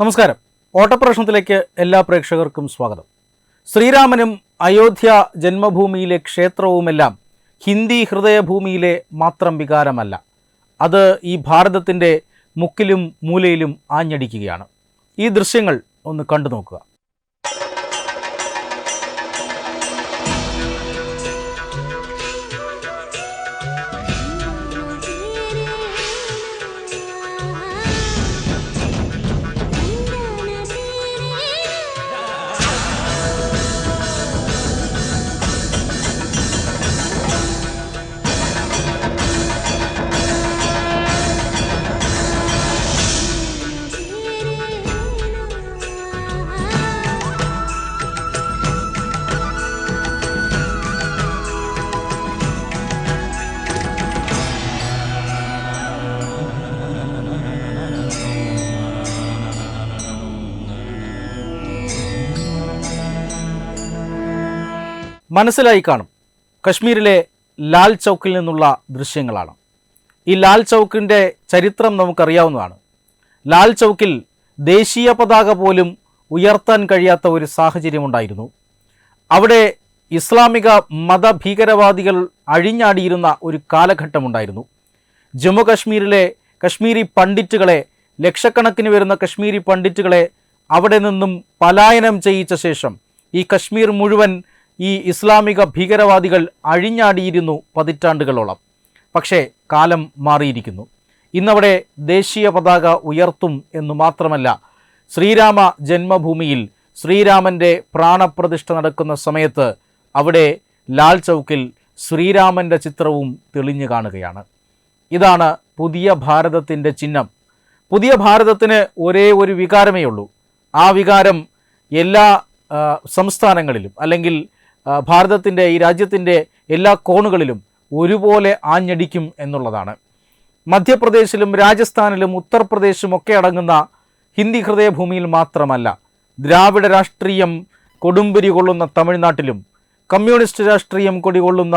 നമസ്കാരം. ഓട്ടപ്രശ്നത്തിലേക്ക് എല്ലാ പ്രേക്ഷകർക്കും സ്വാഗതം. ശ്രീരാമനും അയോധ്യ ജന്മഭൂമിയിലെ ക്ഷേത്രവുമെല്ലാം ഹിന്ദി ഹൃദയഭൂമിയിലെ മാത്രം വികാരമല്ല. അത് ഈ ഭാരതത്തിന്റെ മുക്കിലും മൂലയിലും ആഞ്ഞടിക്കുകയാണ്. ഈ ദൃശ്യങ്ങൾ ഒന്ന് കണ്ടു നോക്കുക മനസ്സിലായി കാണും. കശ്മീരിലെ ലാൽ ചൗക്കിൽ നിന്നുള്ള ദൃശ്യങ്ങളാണ്. ഈ ലാൽ ചൗക്കിന്റെ ചരിത്രം നമുക്കറിയാവുന്നതാണ്. ലാൽ ചൗക്കിൽ ദേശീയ പതാക പോലും ഉയർത്താൻ കഴിയാത്ത ഒരു സാഹചര്യമുണ്ടായിരുന്നു. അവിടെ ഇസ്ലാമിക മതഭീകരവാദികൾ അഴിഞ്ഞാടിയിരുന്ന ഒരു കാലഘട്ടമുണ്ടായിരുന്നു. ജമ്മു കശ്മീരിലെ കശ്മീരി പണ്ഡിറ്റുകളെ ലക്ഷക്കണക്കിന് വരുന്ന കശ്മീരി പണ്ഡിറ്റുകളെ അവിടെ നിന്നും പലായനം ചെയ്യിച്ച ശേഷം ഈ കശ്മീർ മുഴുവൻ ഈ ഇസ്ലാമിക ഭീകരവാദികൾ അഴിഞ്ഞാടിയിരുന്നു പതിറ്റാണ്ടുകളോളം. പക്ഷേ കാലം മാറിയിരിക്കുന്നു. ഇന്നവിടെ ദേശീയ പതാക ഉയർത്തും എന്ന് മാത്രമല്ല ശ്രീരാമ ജന്മഭൂമിയിൽ ശ്രീരാമന്റെ പ്രാണപ്രതിഷ്ഠ നടക്കുന്ന സമയത്ത് അവിടെ ലാൽ ചൗക്കിൽ ശ്രീരാമന്റെ ചിത്രവും തെളിഞ്ഞു കാണുകയാണ്. ഇതാണ് പുതിയ ഭാരതത്തിന്റെ ചിഹ്നം. പുതിയ ഭാരതത്തിന് ഒരേ ഒരു വികാരമേ ഉള്ളൂ ആ വികാരം എല്ലാ സംസ്ഥാനങ്ങളിലും അല്ലെങ്കിൽ ഭാരതത്തിന്റെ ഈ രാജ്യത്തിന്റെ എല്ലാ കോണുകളിലും ഒരുപോലെ ആഞ്ഞടിക്കും എന്നുള്ളതാണ്. മധ്യപ്രദേശിലും രാജസ്ഥാനിലും ഉത്തർപ്രദേശും ഒക്കെ അടങ്ങുന്ന ഹിന്ദി ഹൃദയഭൂമിയിൽ മാത്രമല്ല ദ്രാവിഡ രാഷ്ട്രീയം കൊടുമ്പിരി കൊള്ളുന്ന തമിഴ്നാട്ടിലും കമ്മ്യൂണിസ്റ്റ് രാഷ്ട്രീയം കൊടികൊള്ളുന്ന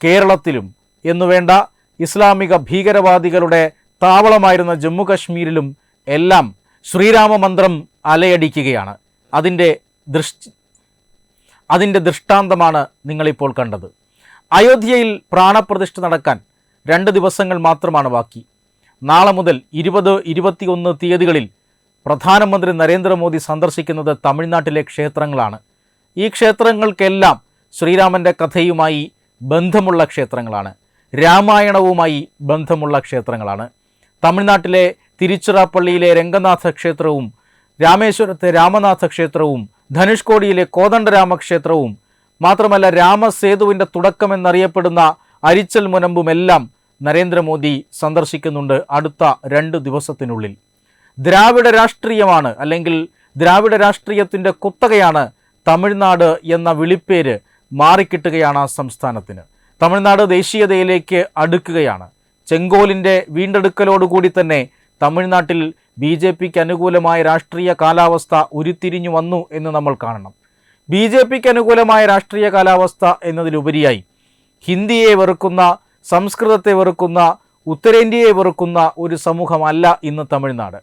കേരളത്തിലും എന്നുവേണ്ട ഇസ്ലാമിക ഭീകരവാദികളുടെ താവളമായിരുന്ന ജമ്മു എല്ലാം ശ്രീരാമ മന്ത്രം അലയടിക്കുകയാണ്. അതിന്റെ ദൃഷ്ടി അതിന്റെ ദൃഷ്ടാന്തമാണ് നിങ്ങളിപ്പോൾ കണ്ടത്. അയോധ്യയിൽ പ്രാണപ്രതിഷ്ഠ നടക്കാൻ രണ്ട് ദിവസങ്ങൾ മാത്രമാണ് ബാക്കി. നാളെ മുതൽ ഇരുപത് ഇരുപത്തിയൊന്ന് തീയതികളിൽ പ്രധാനമന്ത്രി നരേന്ദ്രമോദി സന്ദർശിക്കുന്നത് തമിഴ്നാട്ടിലെ ക്ഷേത്രങ്ങളാണ്. ഈ ക്ഷേത്രങ്ങൾക്കെല്ലാം ശ്രീരാമന്റെ കഥയുമായി ബന്ധമുള്ള ക്ഷേത്രങ്ങളാണ്. രാമായണവുമായി ബന്ധമുള്ള ക്ഷേത്രങ്ങളാണ്. തമിഴ്നാട്ടിലെ തിരുച്ചിറപ്പള്ളിയിലെ രംഗനാഥ ക്ഷേത്രവും രാമേശ്വരത്തെ രാമനാഥ ക്ഷേത്രവും ധനുഷ്കോടിയിലെ കോദണ്ഡരാമ ക്ഷേത്രവും മാത്രമല്ല രാമസേതുവിന്റെ തുടക്കമെന്നറിയപ്പെടുന്ന അരിച്ചൽ മുനമ്പുമെല്ലാം നരേന്ദ്രമോദി സന്ദർശിക്കുന്നുണ്ട് അടുത്ത രണ്ട് ദിവസത്തിനുള്ളിൽ. ദ്രാവിഡ രാഷ്ട്രീയമാണ് അല്ലെങ്കിൽ ദ്രാവിഡ രാഷ്ട്രീയത്തിന്റെ കുത്തകയാണ് തമിഴ്നാട് എന്ന വിളിപ്പേര് മാറിക്കിട്ടുകയാണ് ആ സംസ്ഥാനത്തിന്. തമിഴ്നാട് ദേശീയതയിലേക്ക് അടുക്കുകയാണ്. ചെങ്കോലിന്റെ വീണ്ടെടുക്കലോടുകൂടി തന്നെ തമിഴ്നാട്ടിൽ ബി ജെ പിക്ക് അനുകൂലമായ രാഷ്ട്രീയ കാലാവസ്ഥ ഉരുത്തിരിഞ്ഞു വന്നു എന്ന് നമ്മൾ കാണണം. ബി ജെ പിക്ക് അനുകൂലമായ രാഷ്ട്രീയ കാലാവസ്ഥ എന്നതിലുപരിയായി ഹിന്ദിയെ വെറുക്കുന്ന സംസ്കൃതത്തെ വെറുക്കുന്ന ഉത്തരേന്ത്യയെ വെറുക്കുന്ന ഒരു സമൂഹമല്ല ഇന്ന് തമിഴ്നാട്.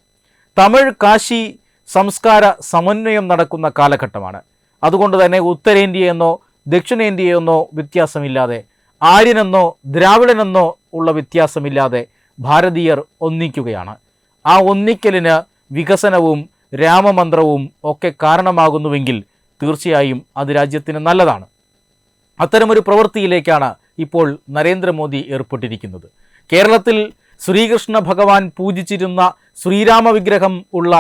തമിഴ് കാശി സംസ്കാര സമന്വയം നടക്കുന്ന കാലഘട്ടമാണ്. അതുകൊണ്ട് തന്നെ ഉത്തരേന്ത്യയെന്നോ ദക്ഷിണേന്ത്യയെന്നോ വ്യത്യാസമില്ലാതെ ആര്യനെന്നോ ദ്രാവിഡനെന്നോ ഉള്ള വ്യത്യാസമില്ലാതെ ഭാരതീയർ ഒന്നിക്കുകയാണ്. ആ ഒന്നിക്കലിന് വികസനവും രാമമന്ത്രവും ഒക്കെ കാരണമാകുന്നുവെങ്കിൽ തീർച്ചയായും അത് രാജ്യത്തിന് നല്ലതാണ്. അത്തരമൊരു പ്രവൃത്തിയിലേക്കാണ് ഇപ്പോൾ നരേന്ദ്രമോദി ഏർപ്പെട്ടിരിക്കുന്നത്. കേരളത്തിൽ ശ്രീകൃഷ്ണ ഭഗവാൻ പൂജിച്ചിരുന്ന ശ്രീരാമ വിഗ്രഹം ഉള്ള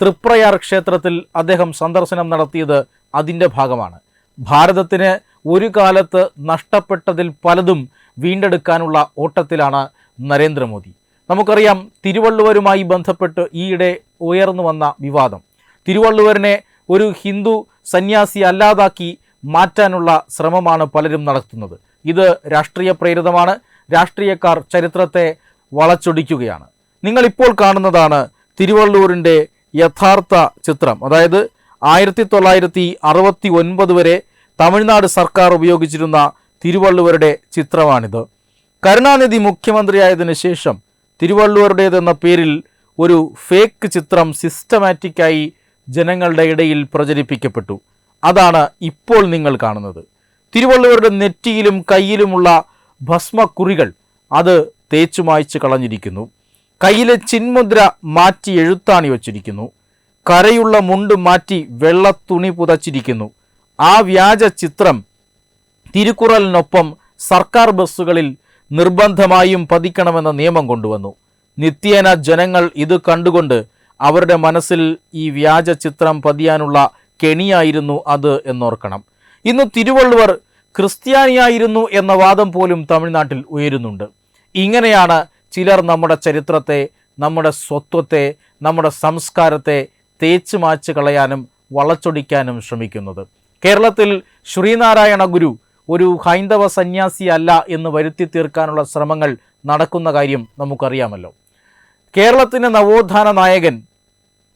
തൃപ്രയാർ ക്ഷേത്രത്തിൽ അദ്ദേഹം സന്ദർശനം നടത്തിയത് അതിന്റെ ഭാഗമാണ്. ഭാരതത്തിന് ഒരു കാലത്ത് നഷ്ടപ്പെട്ടതിൽ പലതും വീണ്ടെടുക്കാനുള്ള ഓട്ടത്തിലാണ് നരേന്ദ്രമോദി. നമുക്കറിയാം തിരുവള്ളുവരുമായി ബന്ധപ്പെട്ട് ഈയിടെ ഉയർന്നു വന്ന വിവാദം. തിരുവള്ളുവരനെ ഒരു ഹിന്ദു സന്യാസി അല്ലാതാക്കി മാറ്റാനുള്ള ശ്രമമാണ് പലരും നടത്തുന്നത്. ഇത് രാഷ്ട്രീയ പ്രേരിതമാണ്. രാഷ്ട്രീയക്കാർ ചരിത്രത്തെ വളച്ചൊടിക്കുകയാണ്. നിങ്ങളിപ്പോൾ കാണുന്നതാണ് തിരുവള്ളൂരിന്റെ യഥാർത്ഥ ചിത്രം. അതായത് ആയിരത്തി തൊള്ളായിരത്തി അറുപത്തി ഒൻപത് വരെ തമിഴ്നാട് സർക്കാർ ഉപയോഗിച്ചിരുന്ന തിരുവള്ളുവരുടെ ചിത്രമാണിത്. കരുണാനിധി മുഖ്യമന്ത്രിയായതിനു ശേഷം തിരുവള്ളുവരുടേതെന്ന പേരിൽ ഒരു ഫേക്ക് ചിത്രം സിസ്റ്റമാറ്റിക്കായി ജനങ്ങളുടെ ഇടയിൽ പ്രചരിപ്പിക്കപ്പെട്ടു. അതാണ് ഇപ്പോൾ നിങ്ങൾ കാണുന്നത്. തിരുവള്ളുവരുടെ നെറ്റിയിലും കയ്യിലുമുള്ള ഭസ്മക്കുറികൾ അത് തേച്ചു മായ്ച്ചു കളഞ്ഞിരിക്കുന്നു. കയ്യിലെ ചിന്മുദ്ര മാറ്റി എഴുത്താണി വച്ചിരിക്കുന്നു. കരയുള്ള മുണ്ട് മാറ്റി വെള്ളത്തുണി പുതച്ചിരിക്കുന്നു. ആ വ്യാജ ചിത്രം തിരുക്കുറലിനൊപ്പം സർക്കാർ ബസ്സുകളിൽ നിർബന്ധമായും പതിക്കണമെന്ന നിയമം കൊണ്ടുവന്നു. നിത്യേന ജനങ്ങൾ ഇത് കണ്ടുകൊണ്ട് അവരുടെ മനസ്സിൽ ഈ വ്യാജ ചിത്രം പതിയാനുള്ള കെണിയായിരുന്നു അത് എന്നോർക്കണം. ഇന്ന് തിരുവള്ളുവർ ക്രിസ്ത്യാനിയായിരുന്നു എന്ന വാദം പോലും തമിഴ്നാട്ടിൽ ഉയരുന്നുണ്ട്. ഇങ്ങനെയാണ് ചിലർ നമ്മുടെ ചരിത്രത്തെ നമ്മുടെ സ്വത്വത്തെ നമ്മുടെ സംസ്കാരത്തെ തേച്ചു മാച്ച് കളയാനും വളച്ചൊടിക്കാനും ശ്രമിക്കുന്നത്. കേരളത്തിൽ ശ്രീനാരായണ ഗുരു ഒരു ഹൈന്ദവ സന്യാസി അല്ല എന്ന് വരുത്തി തീർക്കാനുള്ള ശ്രമങ്ങൾ നടക്കുന്ന കാര്യം നമുക്കറിയാമല്ലോ. കേരളത്തിന്റെ നവോത്ഥാന നായകൻ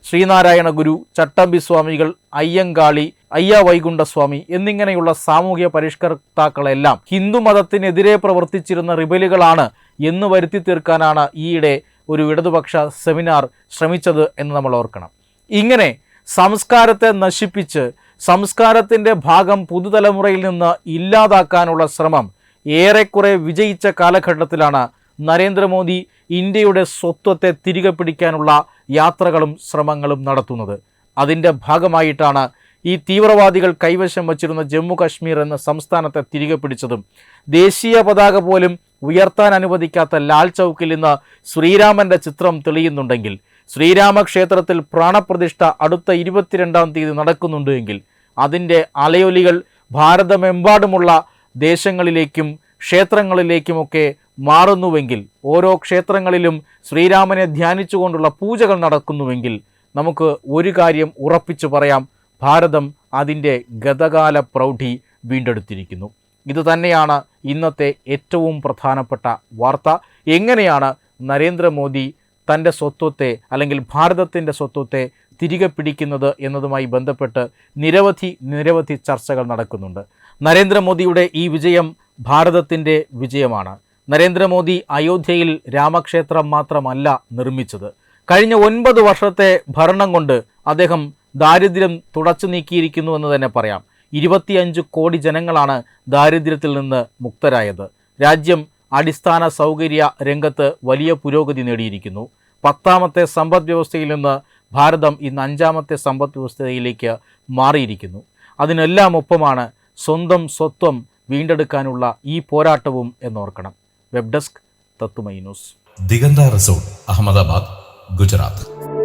ശ്രീനാരായണ ഗുരു ചട്ടമ്പി സ്വാമികൾ അയ്യങ്കാളി അയ്യ വൈകുണ്ഠസ്വാമി എന്നിങ്ങനെയുള്ള സാമൂഹ്യ പരിഷ്കർത്താക്കളെല്ലാം ഹിന്ദു മതത്തിനെതിരെ പ്രവർത്തിച്ചിരുന്ന റിബലുകളാണ് എന്ന് വരുത്തി തീർക്കാനാണ് ഈയിടെ ഒരു ഇടതുപക്ഷ സെമിനാർ ശ്രമിച്ചത് എന്ന് നമ്മൾ ഓർക്കണം. ഇങ്ങനെ സംസ്കാരത്തെ നശിപ്പിച്ച് സംസ്കാരത്തിന്റെ ഭാഗം പുതുതലമുറയിൽ നിന്ന് ഇല്ലാതാക്കാനുള്ള ശ്രമം ഏറെക്കുറെ വിജയിച്ച കാലഘട്ടത്തിലാണ് നരേന്ദ്രമോദി ഇന്ത്യയുടെ സ്വത്വത്തെ തിരികെ പിടിക്കാനുള്ള യാത്രകളും ശ്രമങ്ങളും നടത്തുന്നത്. അതിന്റെ ഭാഗമായിട്ടാണ് ഈ തീവ്രവാദികൾ കൈവശം വച്ചിരുന്ന ജമ്മു കാശ്മീർ എന്ന സംസ്ഥാനത്തെ തിരികെ പിടിച്ചതും. ദേശീയ പതാക പോലും ഉയർത്താൻ അനുവദിക്കാത്ത ലാൽ ചൗക്കിൽ ഇന്ന് ശ്രീരാമന്റെ ചിത്രം തെളിയുന്നുണ്ടെങ്കിൽ ശ്രീരാമക്ഷേത്രത്തിൽ പ്രാണപ്രതിഷ്ഠ അടുത്ത ഇരുപത്തിരണ്ടാം തീയതി നടക്കുന്നുണ്ട് എങ്കിൽ അതിന്റെ അലയൊലികൾ ഭാരതമെമ്പാടുമുള്ള ദേശങ്ങളിലേക്കും ക്ഷേത്രങ്ങളിലേക്കുമൊക്കെ മാറുന്നുവെങ്കിൽ ഓരോ ക്ഷേത്രങ്ങളിലും ശ്രീരാമനെ ധ്യാനിച്ചുകൊണ്ടുള്ള പൂജകൾ നടക്കുന്നുവെങ്കിൽ നമുക്ക് ഒരു കാര്യം ഉറപ്പിച്ചു പറയാം. ഭാരതം അതിന്റെ ഗതകാല പ്രൗഢി വീണ്ടെടുത്തിരിക്കുന്നു. ഇത് തന്നെയാണ് ഇന്നത്തെ ഏറ്റവും പ്രധാനപ്പെട്ട വാർത്ത. എങ്ങനെയാണ് നരേന്ദ്രമോദി തന്റെ സ്വത്വത്തെ അല്ലെങ്കിൽ ഭാരതത്തിന്റെ സ്വത്വത്തെ തിരികെ പിടിക്കുന്നത് എന്നതുമായി ബന്ധപ്പെട്ട് നിരവധി നിരവധി ചർച്ചകൾ നടക്കുന്നുണ്ട്. നരേന്ദ്രമോദിയുടെ ഈ വിജയം ഭാരതത്തിന്റെ വിജയമാണ്. നരേന്ദ്രമോദി അയോധ്യയിൽ രാമക്ഷേത്രം മാത്രമല്ല നിർമ്മിച്ചത്. കഴിഞ്ഞ ഒൻപത് വർഷത്തെ ഭരണം കൊണ്ട് അദ്ദേഹം ദാരിദ്ര്യം തുടച്ചു നീക്കിയിരിക്കുന്നു എന്ന് തന്നെ പറയാം. ഇരുപത്തിയഞ്ച് കോടി ജനങ്ങളാണ് ദാരിദ്ര്യത്തിൽ നിന്ന് മുക്തരായത്. രാജ്യം അടിസ്ഥാന സൗകര്യ രംഗത്ത് വലിയ പുരോഗതി നേടിയിരിക്കുന്നു. പത്താമത്തെ സമ്പദ് വ്യവസ്ഥയിൽ നിന്ന് ഭാരതം ഇന്ന് അഞ്ചാമത്തെ സമ്പദ് വ്യവസ്ഥയിലേക്ക് മാറിയിരിക്കുന്നു. അതിനെല്ലാം ഒപ്പമാണ് സ്വന്തം സ്വത്വം വീണ്ടെടുക്കാനുള്ള ഈ പോരാട്ടവും എന്നോർക്കണം. വെബ് ഡെസ്ക് തത്തുമൈ ന്യൂസ്. ദിഗന്ത റിസോർട്ട് അഹമ്മദാബാദ് ഗുജറാത്ത്.